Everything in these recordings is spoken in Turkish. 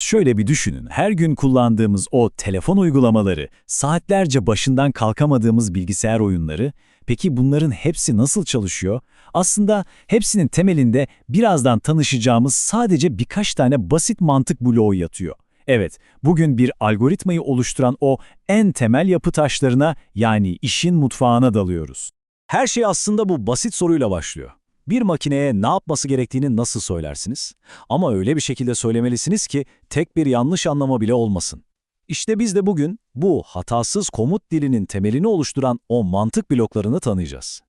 Şöyle bir düşünün, her gün kullandığımız o telefon uygulamaları, saatlerce başından kalkamadığımız bilgisayar oyunları, peki bunların hepsi nasıl çalışıyor? Aslında hepsinin temelinde birazdan tanışacağımız sadece birkaç tane basit mantık bloğu yatıyor. Evet, bugün bir algoritmayı oluşturan o en temel yapı taşlarına yani işin mutfağına dalıyoruz. Her şey aslında bu basit soruyla başlıyor. Bir makineye ne yapması gerektiğini nasıl söylersiniz? Ama öyle bir şekilde söylemelisiniz ki tek bir yanlış anlama bile olmasın. İşte biz de bugün bu hatasız komut dilinin temelini oluşturan o mantık bloklarını tanıyacağız.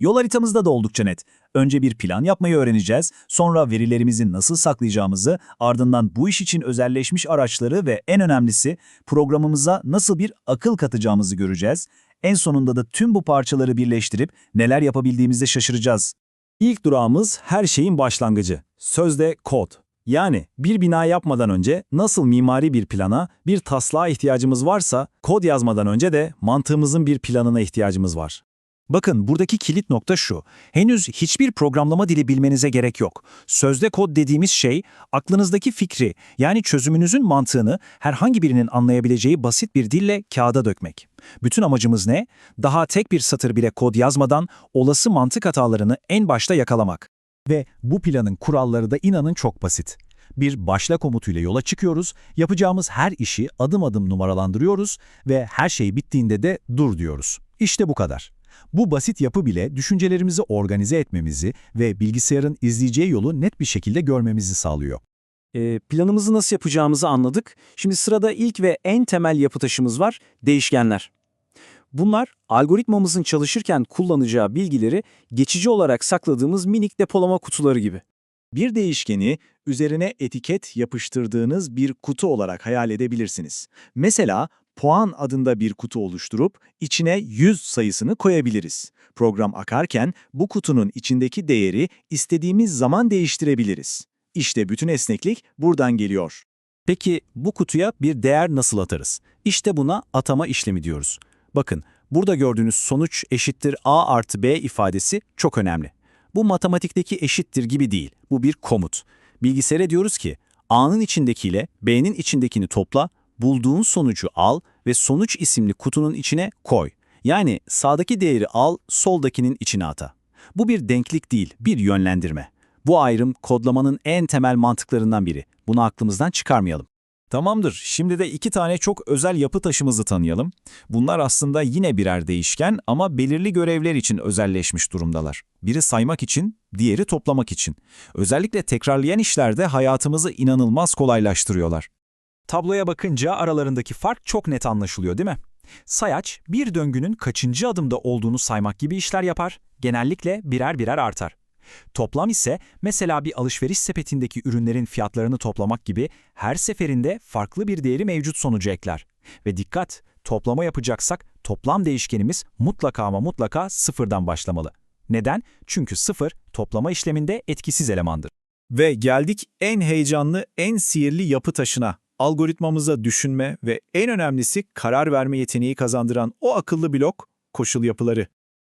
Yol haritamızda da oldukça net. Önce bir plan yapmayı öğreneceğiz, sonra verilerimizi nasıl saklayacağımızı, ardından bu iş için özelleşmiş araçları ve en önemlisi programımıza nasıl bir akıl katacağımızı göreceğiz. En sonunda da tüm bu parçaları birleştirip neler yapabildiğimizde şaşıracağız. İlk durağımız her şeyin başlangıcı. Sözde kod. Yani bir bina yapmadan önce nasıl mimari bir plana, bir taslağa ihtiyacımız varsa, kod yazmadan önce de mantığımızın bir planına ihtiyacımız var. Bakın buradaki kilit nokta şu. Henüz hiçbir programlama dili bilmenize gerek yok. Sözde kod dediğimiz şey aklınızdaki fikri yani çözümünüzün mantığını herhangi birinin anlayabileceği basit bir dille kağıda dökmek. Bütün amacımız ne? Daha tek bir satır bile kod yazmadan olası mantık hatalarını en başta yakalamak. Ve bu planın kuralları da inanın çok basit. Bir başla komutuyla yola çıkıyoruz, yapacağımız her işi adım adım numaralandırıyoruz ve her şey bittiğinde de dur diyoruz. İşte bu kadar. Bu basit yapı bile düşüncelerimizi organize etmemizi ve bilgisayarın izleyeceği yolu net bir şekilde görmemizi sağlıyor. Ee, planımızı nasıl yapacağımızı anladık. Şimdi sırada ilk ve en temel yapı taşımız var, değişkenler. Bunlar algoritmamızın çalışırken kullanacağı bilgileri geçici olarak sakladığımız minik depolama kutuları gibi. Bir değişkeni üzerine etiket yapıştırdığınız bir kutu olarak hayal edebilirsiniz. Mesela puan adında bir kutu oluşturup içine 100 sayısını koyabiliriz. Program akarken bu kutunun içindeki değeri istediğimiz zaman değiştirebiliriz. İşte bütün esneklik buradan geliyor. Peki bu kutuya bir değer nasıl atarız? İşte buna atama işlemi diyoruz. Bakın burada gördüğünüz sonuç eşittir a artı b ifadesi çok önemli. Bu matematikteki eşittir gibi değil, bu bir komut. Bilgisayara diyoruz ki a'nın içindekiyle b'nin içindekini topla, bulduğun sonucu al ve sonuç isimli kutunun içine koy. Yani sağdaki değeri al, soldakinin içine ata. Bu bir denklik değil, bir yönlendirme. Bu ayrım kodlamanın en temel mantıklarından biri. Bunu aklımızdan çıkarmayalım. Tamamdır, şimdi de iki tane çok özel yapı taşımızı tanıyalım. Bunlar aslında yine birer değişken ama belirli görevler için özelleşmiş durumdalar. Biri saymak için, diğeri toplamak için. Özellikle tekrarlayan işlerde hayatımızı inanılmaz kolaylaştırıyorlar. Tabloya bakınca aralarındaki fark çok net anlaşılıyor değil mi? Sayaç, bir döngünün kaçıncı adımda olduğunu saymak gibi işler yapar, genellikle birer birer artar. Toplam ise mesela bir alışveriş sepetindeki ürünlerin fiyatlarını toplamak gibi her seferinde farklı bir değeri mevcut sonucu ekler. Ve dikkat, toplama yapacaksak toplam değişkenimiz mutlaka ama mutlaka sıfırdan başlamalı. Neden? Çünkü sıfır toplama işleminde etkisiz elemandır. Ve geldik en heyecanlı, en sihirli yapı taşına. Algoritmamıza düşünme ve en önemlisi karar verme yeteneği kazandıran o akıllı blok, koşul yapıları.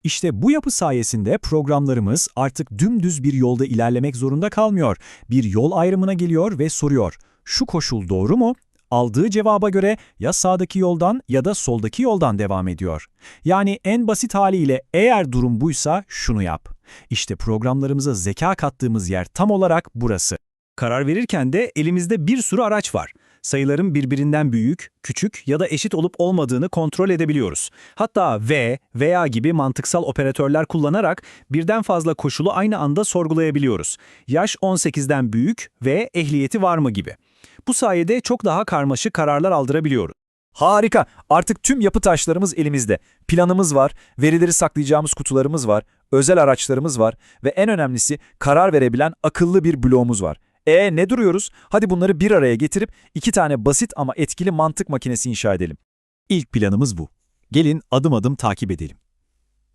İşte bu yapı sayesinde programlarımız artık dümdüz bir yolda ilerlemek zorunda kalmıyor. Bir yol ayrımına geliyor ve soruyor. Şu koşul doğru mu? Aldığı cevaba göre ya sağdaki yoldan ya da soldaki yoldan devam ediyor. Yani en basit haliyle eğer durum buysa şunu yap. İşte programlarımıza zeka kattığımız yer tam olarak burası. Karar verirken de elimizde bir sürü araç var. Sayıların birbirinden büyük, küçük ya da eşit olup olmadığını kontrol edebiliyoruz. Hatta ve, veya gibi mantıksal operatörler kullanarak birden fazla koşulu aynı anda sorgulayabiliyoruz. Yaş 18'den büyük ve ehliyeti var mı gibi. Bu sayede çok daha karmaşık kararlar aldırabiliyoruz. Harika, artık tüm yapı taşlarımız elimizde. Planımız var, verileri saklayacağımız kutularımız var, özel araçlarımız var ve en önemlisi karar verebilen akıllı bir bloğumuz var. E ne duruyoruz? Hadi bunları bir araya getirip iki tane basit ama etkili mantık makinesi inşa edelim. İlk planımız bu. Gelin adım adım takip edelim.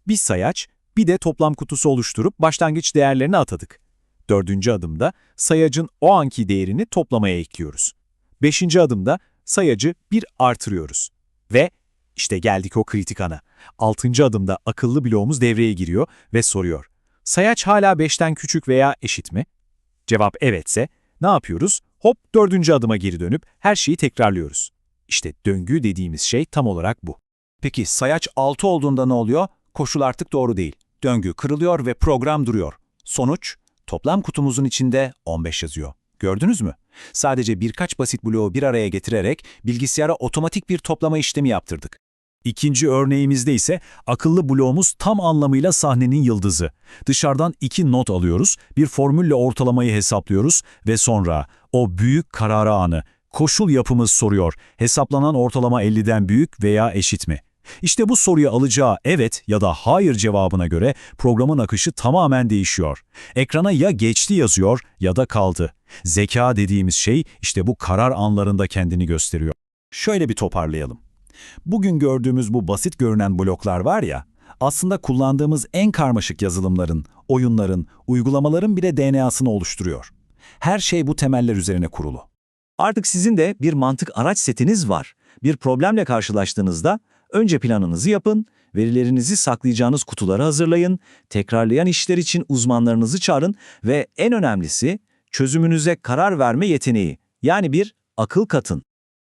Bir sayaç, bir de toplam kutusu oluşturup başlangıç değerlerini atadık. Dördüncü adımda sayacın o anki değerini toplamaya ekliyoruz. Beşinci adımda sayacı bir artırıyoruz. Ve işte geldik o kritik ana. Altıncı adımda akıllı bloğumuz devreye giriyor ve soruyor. Sayaç hala 5'ten küçük veya eşit mi? Cevap evetse ne yapıyoruz? Hop dördüncü adıma geri dönüp her şeyi tekrarlıyoruz. İşte döngü dediğimiz şey tam olarak bu. Peki sayaç 6 olduğunda ne oluyor? Koşul artık doğru değil. Döngü kırılıyor ve program duruyor. Sonuç, toplam kutumuzun içinde 15 yazıyor. Gördünüz mü? Sadece birkaç basit bloğu bir araya getirerek bilgisayara otomatik bir toplama işlemi yaptırdık. İkinci örneğimizde ise akıllı bloğumuz tam anlamıyla sahnenin yıldızı. Dışarıdan iki not alıyoruz, bir formülle ortalamayı hesaplıyoruz ve sonra o büyük karar anı, koşul yapımız soruyor. Hesaplanan ortalama 50'den büyük veya eşit mi? İşte bu soruya alacağı evet ya da hayır cevabına göre programın akışı tamamen değişiyor. Ekrana ya geçti yazıyor ya da kaldı. Zeka dediğimiz şey işte bu karar anlarında kendini gösteriyor. Şöyle bir toparlayalım. Bugün gördüğümüz bu basit görünen bloklar var ya, aslında kullandığımız en karmaşık yazılımların, oyunların, uygulamaların bile DNA'sını oluşturuyor. Her şey bu temeller üzerine kurulu. Artık sizin de bir mantık araç setiniz var. Bir problemle karşılaştığınızda önce planınızı yapın, verilerinizi saklayacağınız kutuları hazırlayın, tekrarlayan işler için uzmanlarınızı çağırın ve en önemlisi çözümünüze karar verme yeteneği yani bir akıl katın.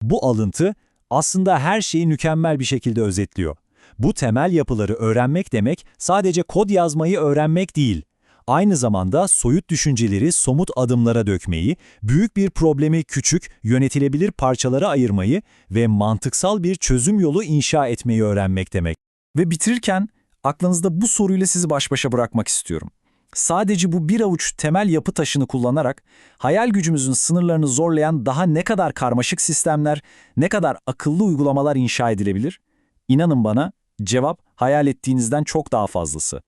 Bu alıntı aslında her şeyi mükemmel bir şekilde özetliyor. Bu temel yapıları öğrenmek demek sadece kod yazmayı öğrenmek değil. Aynı zamanda soyut düşünceleri somut adımlara dökmeyi, büyük bir problemi küçük, yönetilebilir parçalara ayırmayı ve mantıksal bir çözüm yolu inşa etmeyi öğrenmek demek. Ve bitirirken aklınızda bu soruyla sizi baş başa bırakmak istiyorum. Sadece bu bir avuç temel yapı taşını kullanarak hayal gücümüzün sınırlarını zorlayan daha ne kadar karmaşık sistemler, ne kadar akıllı uygulamalar inşa edilebilir? İnanın bana cevap hayal ettiğinizden çok daha fazlası.